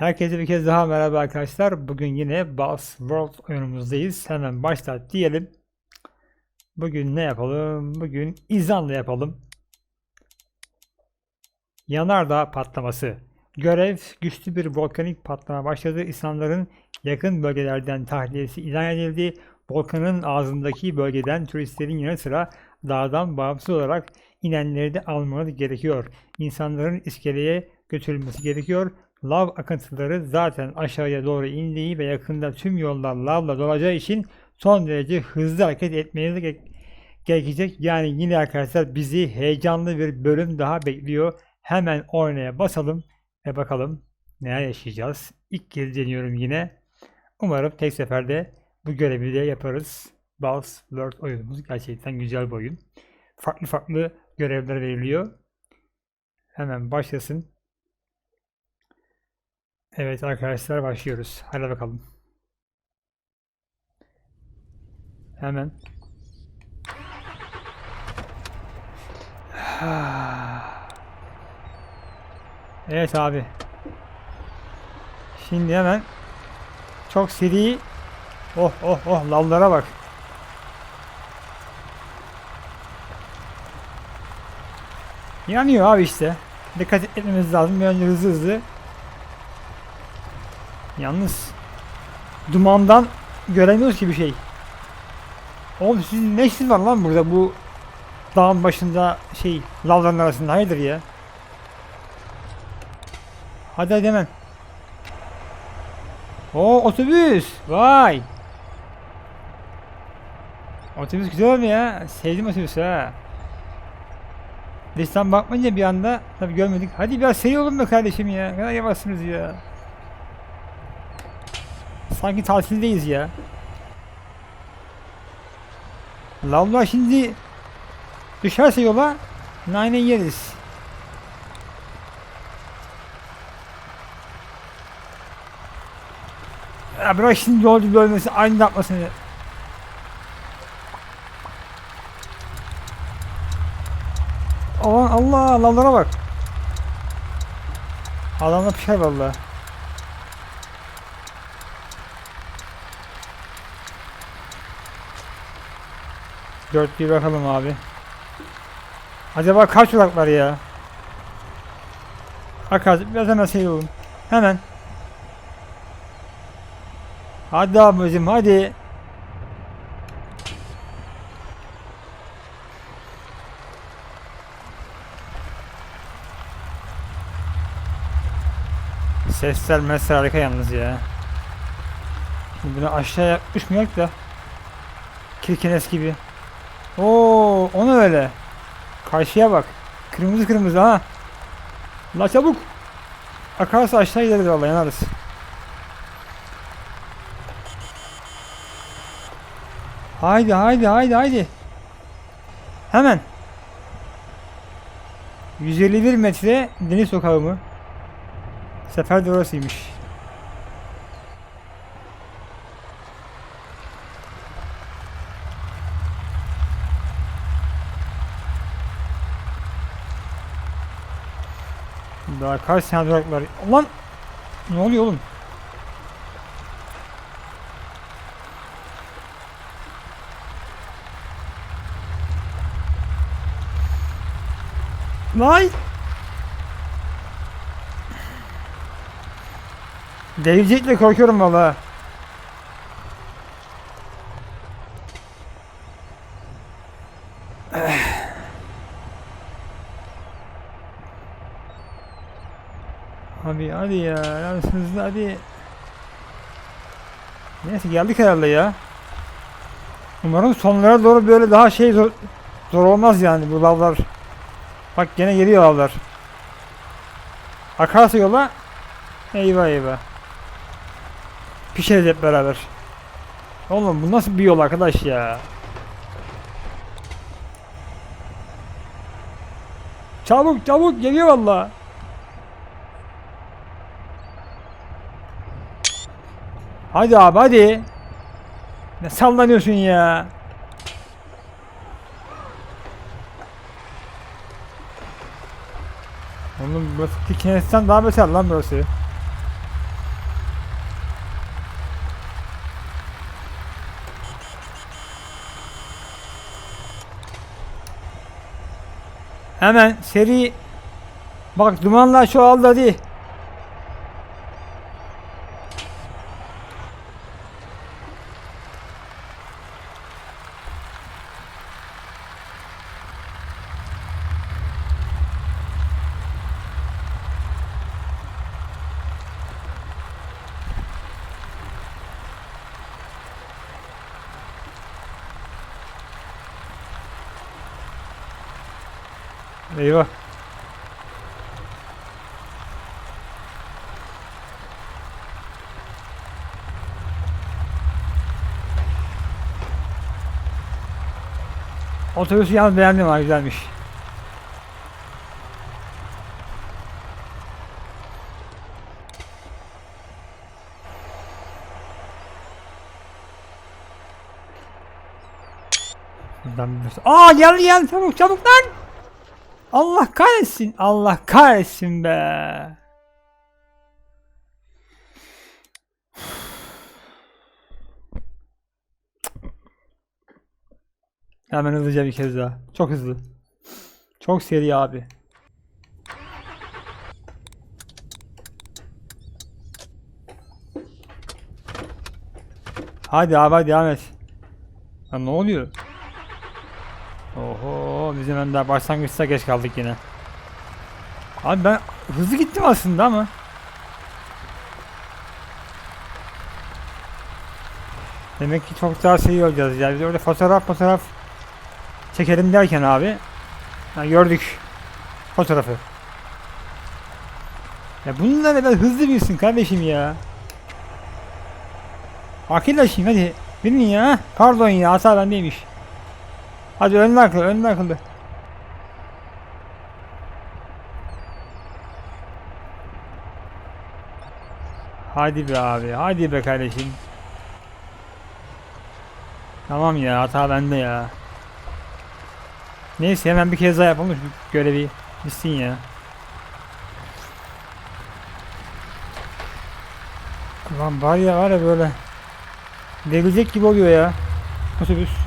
Herkese bir kez daha merhaba arkadaşlar. Bugün yine Boss World oyunumuzdayız. Hemen başlat diyelim. Bugün ne yapalım? Bugün İzan'la yapalım. Yanardağ patlaması. Görev güçlü bir volkanik patlama başladı. İnsanların yakın bölgelerden tahliyesi ilan edildi. Volkanın ağzındaki bölgeden turistlerin yanı sıra dağdan bağımsız olarak inenleri de almanız gerekiyor. İnsanların iskeleye götürülmesi gerekiyor. Lav akıntıları zaten aşağıya doğru indiği ve yakında tüm yollar lavla dolacağı için son derece hızlı hareket etmeniz ge- gerekecek. Yani yine arkadaşlar bizi heyecanlı bir bölüm daha bekliyor. Hemen oynaya basalım ve bakalım neler yaşayacağız. İlk kez deniyorum yine. Umarım tek seferde bu görevi de yaparız. Boss World oyunumuz gerçekten güzel bir oyun. Farklı farklı görevler veriliyor. Hemen başlasın. Evet arkadaşlar başlıyoruz. Hadi bakalım. Hemen. Evet abi. Şimdi hemen çok seri Oh oh oh lavlara bak. Yanıyor abi işte. Dikkat etmemiz lazım. Bir önce hızlı hızlı. Yalnız dumandan göremiyoruz ki bir şey. Oğlum sizin ne işiniz var lan burada bu dağın başında şey lavların arasında hayırdır ya? Hadi hadi hemen. Oo otobüs. Vay. Otobüs güzel mi ya? Sevdim otobüsü ha. Destan bakmayınca bir anda tabii görmedik. Hadi biraz seri olun be kardeşim ya. Ne kadar yavaşsınız ya. Sanki tatildeyiz ya. Lavlar şimdi düşerse yola nane yeriz. Ya bırak şimdi yolcu bölmesi aynı yapmasını. Aman Allah lavlara bak. Adamla pişer vallahi. Dörtlüğü bakalım abi. Acaba kaç durak var ya? Arkadaşlar biraz hemen şey olun. Hemen. Hadi abicim hadi. Sesler mesela harika yalnız ya. Şimdi bunu aşağıya uçmayak da. Kirkenes gibi. Oo, onu öyle. Karşıya bak. Kırmızı kırmızı ha. La çabuk. Akarsa aşağı gideriz vallahi yanarız. Haydi haydi haydi haydi. Hemen. 151 metre deniz sokağı mı? Sefer de orasıymış. Daha kaç tane durak var? Ne oluyor oğlum? Vay! Devecekle korkuyorum valla. Abi hadi ya. Hızlı hadi. Neyse geldik herhalde ya. Umarım sonlara doğru böyle daha şey zor, zor olmaz yani bu lavlar. Bak gene geliyor lavlar. Akarsa yola eyvah eyvah. Pişeriz hep beraber. Oğlum bu nasıl bir yol arkadaş ya? Çabuk çabuk geliyor valla. Hadi abi hadi. Ne sallanıyorsun ya? Oğlum burası Dicken'den daha beter lan burası. Hemen seri Bak dumanlar çoğaldı hadi. Eyvah. Otobüsü yalnız beğendim ha güzelmiş. Aa geldi geldi çabuk çabuk lan! Allah kahretsin. Allah kahretsin be. Hemen hızlıca bir kez daha. Çok hızlı. Çok seri abi. Hadi abi hadi devam et. Ya ne oluyor? Oho bizim daha başlangıçta geç kaldık yine. Abi ben hızlı gittim aslında ama. Demek ki çok daha şey olacağız ya. Biz orada fotoğraf fotoğraf çekelim derken abi. Ha, gördük fotoğrafı. Ya bunları ben hızlı bilsin kardeşim ya. Akıllaşayım hadi. Binin ya. Pardon ya hata bendeymiş. Hadi önüne akıllı, önüne akıllı. Hadi be abi, hadi be kardeşim. Tamam ya, hata bende ya. Neyse hemen bir kez daha yapalım şu görevi bitsin ya. Lan var ya var ya böyle Devrilecek gibi oluyor ya Otobüs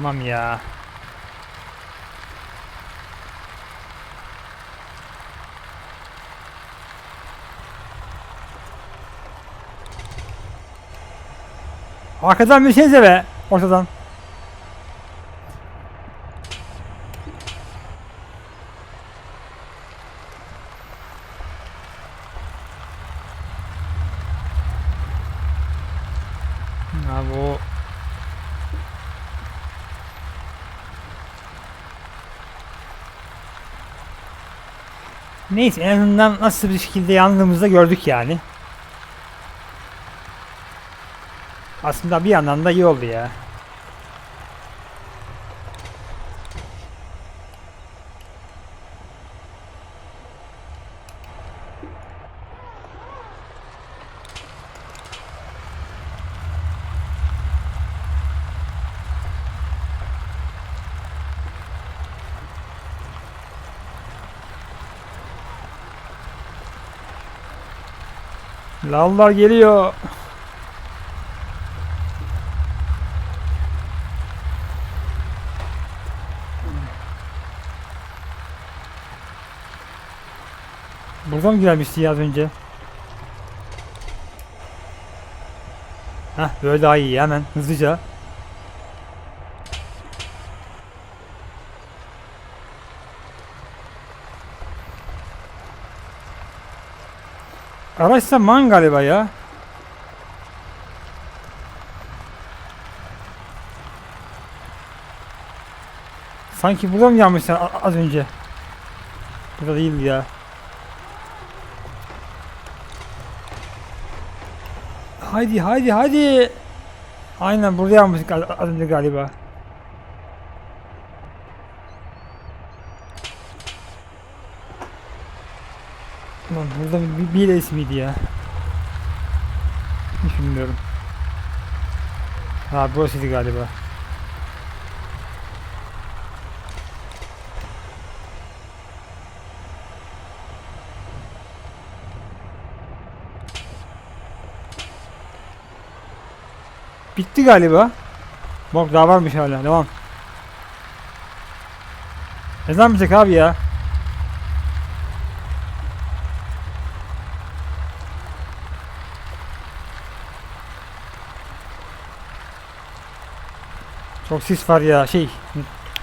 Tamam ya. Arkadan bir şeyse be. Ortadan. Abi o Neyse en azından nasıl bir şekilde yandığımızda gördük yani. Aslında bir yandan da iyi oldu ya. Lavlar geliyor. Buradan gelmişti ya az önce. Heh böyle daha iyi hemen hızlıca. Araçsa man galiba ya. Sanki burada mı yanmışlar az önce? Burada değil ya. Haydi haydi haydi. Aynen burada yanmıştık az önce galiba. Lan burada bir, bir reis miydi ya? Hiç bilmiyorum. Ha burasıydı galiba. Bitti galiba. Bak daha varmış hala. Devam. Ne zaman bitecek abi ya? Çok sis var ya. Şey,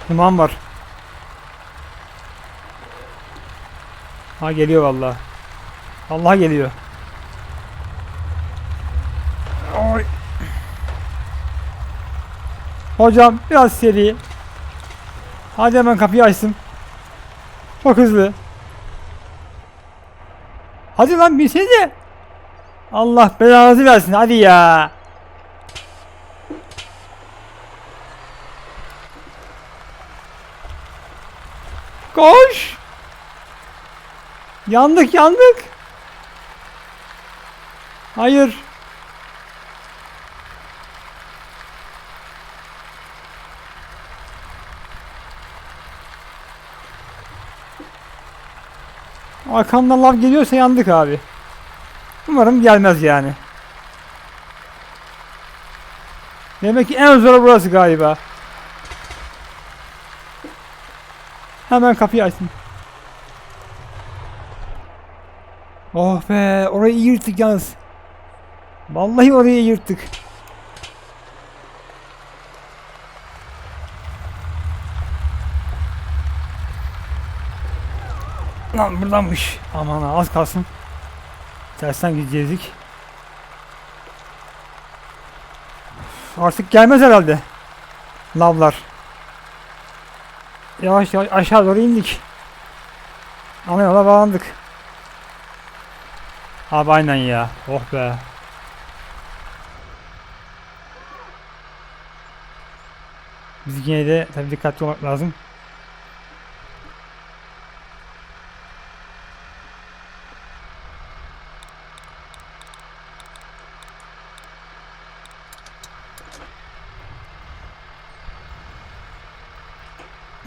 duman var. Ha geliyor vallahi. Allah geliyor. Oy. Hocam biraz seri. Hadi hemen kapıyı açsın. Çok hızlı. Hadi lan binsene. Allah belanızı versin hadi ya. Yandık yandık. Hayır. Arkamdan lav geliyorsa yandık abi. Umarım gelmez yani. Demek ki en zoru burası galiba. Hemen kapıyı açtım. Oh be orayı yırttık yalnız. Vallahi orayı yırttık. Lan buradanmış. Aman ha, az kalsın. Tersten gidecektik. Artık gelmez herhalde. Lavlar. Yavaş yavaş aşağı doğru indik. Ana bağlandık. Abi aynen ya. Oh be. Biz yine de tabii dikkatli olmak lazım.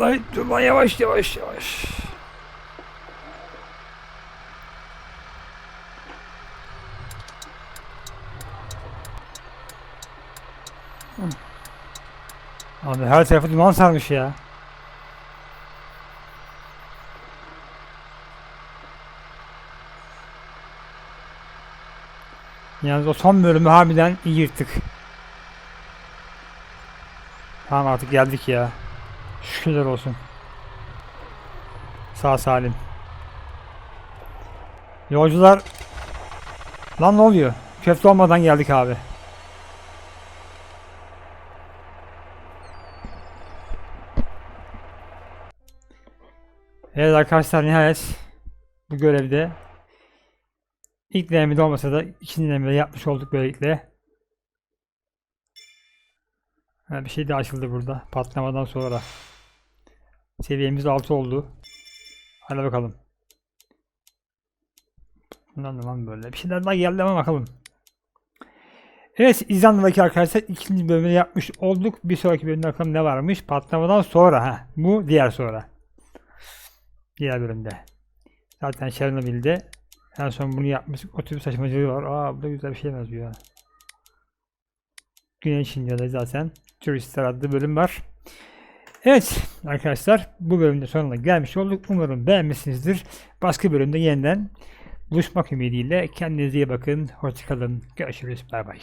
Lan yavaş yavaş yavaş. Abi her tarafı duman sarmış ya. Yalnız o son bölümü harbiden iyi yırttık. Tamam artık geldik ya. Şükürler olsun. Sağ salim. Yolcular Lan ne oluyor? Köfte olmadan geldik abi. Evet arkadaşlar nihayet bu görevde ilk denemede olmasa da ikinci denemede yapmış olduk böylelikle. Ha, bir şey de açıldı burada patlamadan sonra. Seviyemiz 6 oldu. Hadi bakalım. Bundan da böyle. Bir şeyler daha geldi ama bakalım. Evet İzlanda'daki arkadaşlar ikinci bölümü yapmış olduk. Bir sonraki bölümde bakalım ne varmış. Patlamadan sonra. ha Bu diğer sonra. Diğer bölümde. Zaten Chernobyl'de en son bunu yapmıştık. O tür saçmacılığı var. Aa bu da güzel bir şey benziyor. Güneş İndia'da zaten Turistler adlı bölüm var. Evet arkadaşlar bu bölümde sonuna gelmiş olduk. Umarım beğenmişsinizdir. Başka bölümde yeniden buluşmak ümidiyle kendinize iyi bakın. Hoşçakalın. Görüşürüz. Bay bay.